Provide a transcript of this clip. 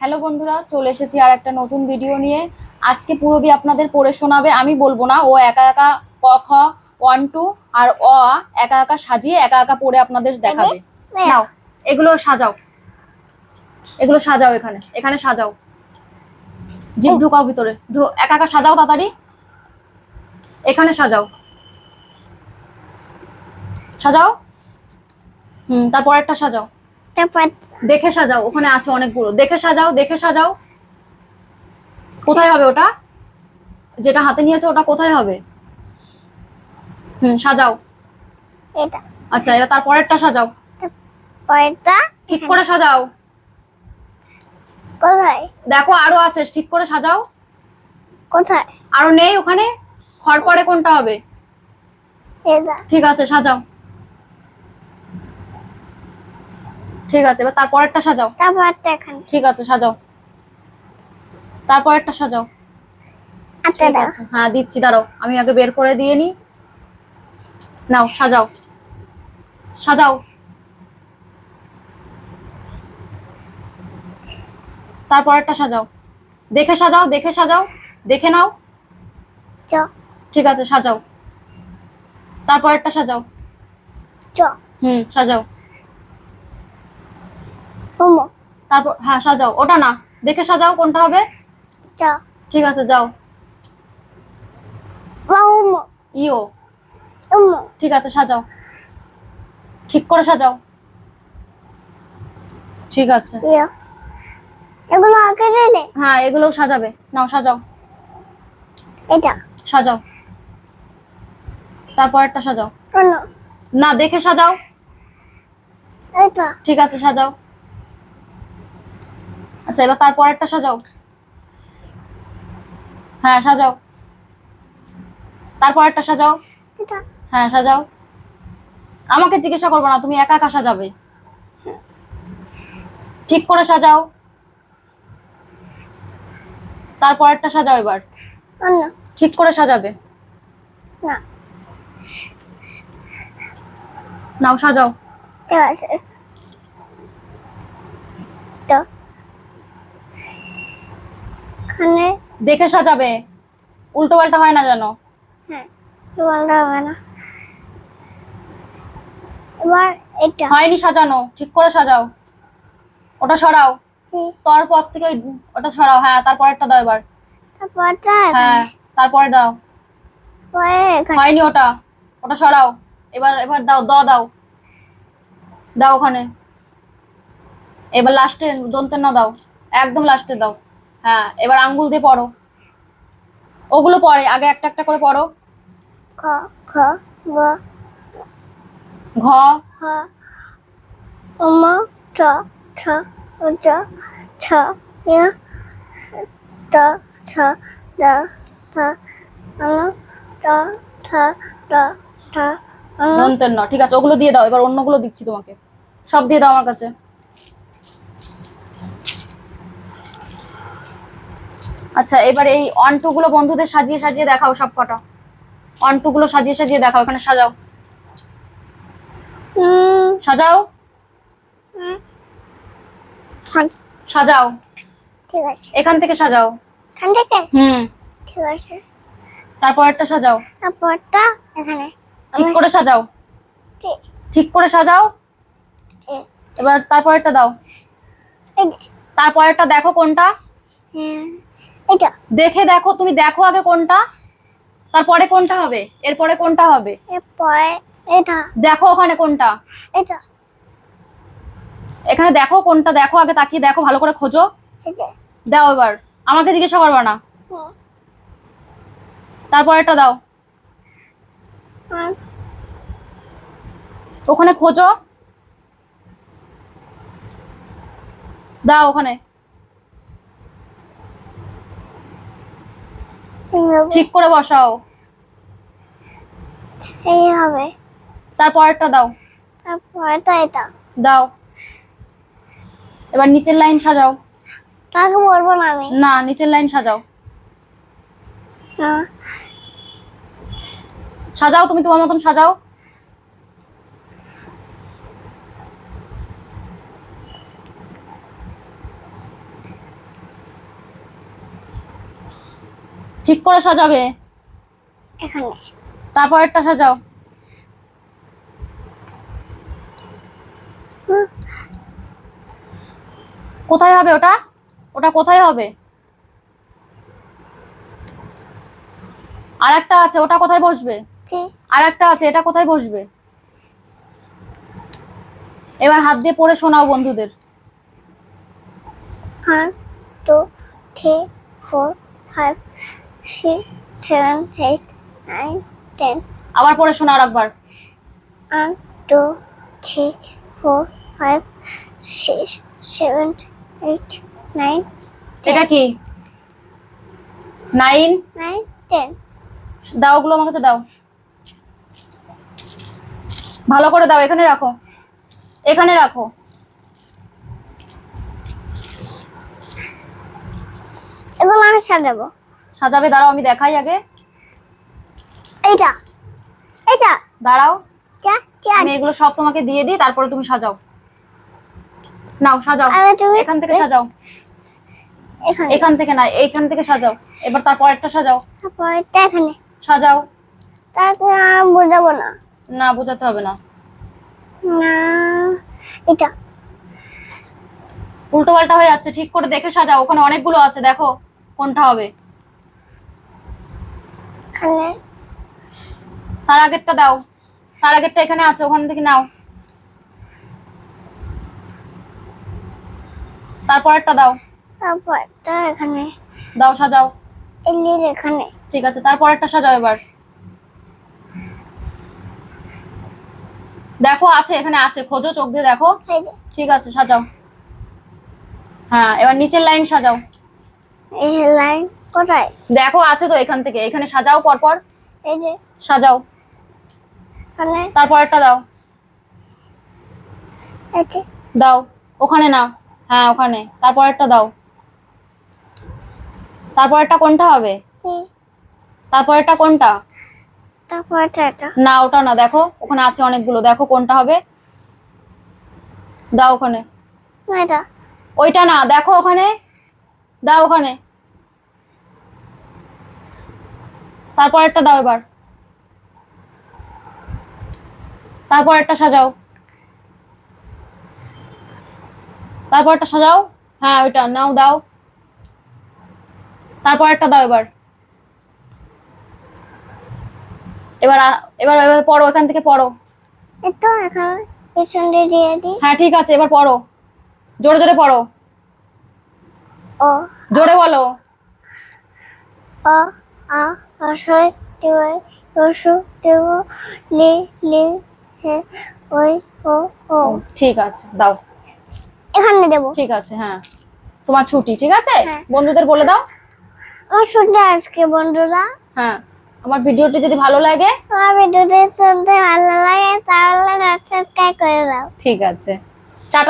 Hello বন্ধুরা চলে এসেছি আর একটা নতুন ভিডিও নিয়ে। আজকে পুরবি আপনাদের পড়ে শোনাবে আমি বলব না ও একা একা ক খ ওয়ান টু আর অ একা একা সাজিয়ে একা একা পড়ে আপনাদের দেখাবে। নাও এগুলো সাজাও। এগুলো সাজাও এখানে এখানে সাজাও। জিপ ঢুকাও ভিতরে একা একা সাজাও তাড়াতাড়ি। এখানে সাজাও। সাজাও? হুম তারপর একটা সাজাও। তারপর দেখে সাজাও ওখানে আছে অনেকগুলো। দেখে সাজাও দেখে সাজাও। কোথায় হবে ওটা? যেটা হাতে নিয়েছো ওটা কোথায় হবে? হুম সাজাও। এটা। আচ্ছা এবার তারপরেরটা সাজাও। পরেরটা? ঠিক করে সাজাও। কোথায়? দেখো আরও আছে ঠিক করে সাজাও। কোথায়? আরও নেই ওখানে? খড় পরে কোনটা হবে? এটা। ঠিক আছে সাজাও। ঠিক আছে এবার তারপরেরটা সাজাও। তারপরটা এখানে। ঠিক আছে সাজাও। তারপরেরটা সাজাও। আচ্ছা ঠিক দাও আছে হ্যাঁ দিচ্ছি দাঁড়াও। আমি আগে বের করে দিয়ে নি। নাও সাজাও। সাজাও। তারপর একটা সাজাও। দেখে সাজাও দেখে সাজাও দেখে নাও। চ। ঠিক আছে সাজাও। তারপর একটা সাজাও। চ। হুম সাজাও। মোমো তারপর হ্যাঁ সাজাও। ওটা না দেখে সাজাও কোনটা হবে। ঠিক আছে যাও। মোমো ইও ঠিক আছে সাজাও। ঠিক করে সাজাও। ঠিক আছে। ইয়ো। এগুলো আগে দিলে হ্যাঁ এগুলোও সাজাবে। নাও সাজাও। এটা। সাজাও। তারপর একটা সাজাও। না দেখে সাজাও। এটা। ঠিক আছে সাজাও। আচ্ছা এবার তারপর একটা সাজাও। হ্যাঁ সাজাও। তারপর একটা সাজাও। হ্যাঁ সাজাও। আমাকে জিজ্ঞাসা করব না তুমি একা একা সাজাবে। ঠিক করে সাজাও। তারপর একটা সাজাও এবার। ঠিক করে সাজাবে। নাও সাজাও ঠিক আছে তো এখানে দেখে সাজাবে। উল্টো পাল্টা হয় না জানো হ্যাঁ বলতে হবে না। এবার এটা। হয়নি সাজানো ঠিক করে সাজাও। ওটা সরাও? তারপর থেকে ওটা সরাও। হ্যাঁ তারপর একটা দাও এবার। তারপরটা হ্যাঁ তারপরে দাও। হয়নি ওটা। ওটা সরাও। এবার এবার দাও দ দাও। দাও ওখানে। এবার লাস্টে দন্তের না দাও। একদম লাস্টে দাও। হ্যাঁ এবার আঙ্গুল দিয়ে পড়ো। ওগুলো পরে আগে একটা একটা করে পড়ো। খ খ গ ঘ। হ উম চ ছ চ ছ য় ত ছ দ উম চ ছ দ থ উম দন্তের ন ঠিক আছে ওগুলো দিয়ে দাও এবার অন্যগুলো দিচ্ছি তোমাকে। সব দিয়ে দাও আমার কাছে। আচ্ছা এবার এই অন টু গুলো বন্ধুদের সাজিয়ে সাজিয়ে দেখাও সব কটা। অন টু গুলো সাজিয়ে সাজিয়ে দেখাও এখানে সাজাও। সাজাও? হ্যাঁ, সাজাও। ঠিক আছে। এখান থেকে সাজাও। এখান থেকে? হুম। ঠিক আছে। তারপর একটা সাজাও। তারপরটা এখানে। ঠিক করে সাজাও। ঠিক। করে সাজাও। এবার তারপর একটা দাও। এই যে, তারপর একটা দেখো কোনটা। হুম, এটা। দেখে দেখো তুমি দেখো আগে কোনটা। তারপরে কোনটা হবে? এরপরে কোনটা হবে? এরপরে এটা। দেখো ওখানে কোনটা। এটা। এখানে দেখো কোনটা দেখো আগে তাকিয়ে দেখো ভালো করে খোঁজো। দাও এবার। আমাকে জিজ্ঞাসা করবা না। তারপর দাও। ওখানে খোঁজো। দাও ওখানে এই হবে ঠিক করে বসাও। এই হবে তারপরটা দাও। তারপরটা এটা। দাও। এবার নিচের লাইন সাজাও। তাকে বলব না আমি। না নিচের লাইন সাজাও। হ্যাঁ, সাজাও তুমি তোমার মতন সাজাও। ঠিক করে সাজাবে? এখানে তারপরেরটা সাজাও। কোথায় হবে ওটা? ওটা কোথায় হবে? আর একটা আছে ওটা কোথায় বসবে? আর একটা আছে এটা কোথায় বসবে? এবার হাত দিয়ে পড়ে শোনাও বন্ধুদের। One, two, three, four, five, 6 7 8 9 10 আবার পড়ে শোনা আরেকবার 1 2 3 4 5 6 7 8 9 এটা কি? 9 9 10 দাও গুলো আমার দাও। ভালো করে দাও এখানে রাখো। এখানে রাখো। এগুলো আমি সাজাবো। সাজাবে দাঁড়াও আমি দেখাই আগে। এইটা এইটা। দাঁড়াও। আমি এগুলো সব তোমাকে দিয়ে দিই তারপরে তুমি সাজাও। নাও সাজাও। এখান থেকে সাজাও। এখানে। থেকে না এইখান থেকে সাজাও। এবার তারপর একটা সাজাও। এখানে। সাজাও। আমি বোঝাবো না। না বোঝাতে হবে না। না এটা। উল্টো পাল্টা হয়ে যাচ্ছে ঠিক করে দেখে সাজাও। ওখানে অনেকগুলো আছে দেখো কোনটা হবে। এখানে। তার আগেরটা দাও। তার আগেরটা এখানে আছে ওখান থেকে নাও। তারপরেরটা দাও। তারপরটা এখানে। দাও সাজাও। এলির এখানে। ঠিক আছে তারপরেরটা সাজাও এবার। দেখো আছে এখানে আছে। খোঁজো চোখ দিয়ে দেখো। ঠিক আছে সাজাও। হ্যাঁ এবার নিচের লাইন সাজাও। এই যে লাইন। কোথায়? দেখো আছে তো এখান থেকে। এখানে সাজাও পরপর। এই যে। সাজাও। এখানে তারপরেরটা দাও। এই যে। দাও। ওখানে না। হ্যাঁ ওখানে। তারপরেরটা দাও। তারপরেরটা কোনটা হবে? এই, তারপরেরটা কোনটা? তারপরটা এটা। না ওটা না। দেখো ওখানে আছে অনেকগুলো। দেখো কোনটা হবে? দাও ওখানে। ওইটা না। দেখো ওখানে। দাও ওখানে। তারপরেরটা দাও এবার। তারপর একটা সাজাও। তারপর একটা সাজাও। হ্যাঁ ওইটা নাও দাও। তারপর একটা দাও এবার। এবার এবার এবার পড়ো এখান থেকে পড়ো। দিয়ে হ্যাঁ ঠিক আছে এবার পড়ো। জোরে জোরে পড়ো। ও। জোরে বলো। অ আ। হসই টিওই রসু টিও লি লি হে ওই ও ও। ঠিক আছে দাও। এখানে দেবো। ঠিক আছে হ্যাঁ। তোমার ছুটি ঠিক আছে? হ্যাঁ। বন্ধুদের বলে দাও। আমার শুনতে আজকে বন্ধুরা। হ্যাঁ আমার ভিডিওটি যদি ভালো লাগে আমার ভিডিওটি শুনতে ভালো লাগে তাহলে সাবস্ক্রাইব করে দাও। ঠিক আছে।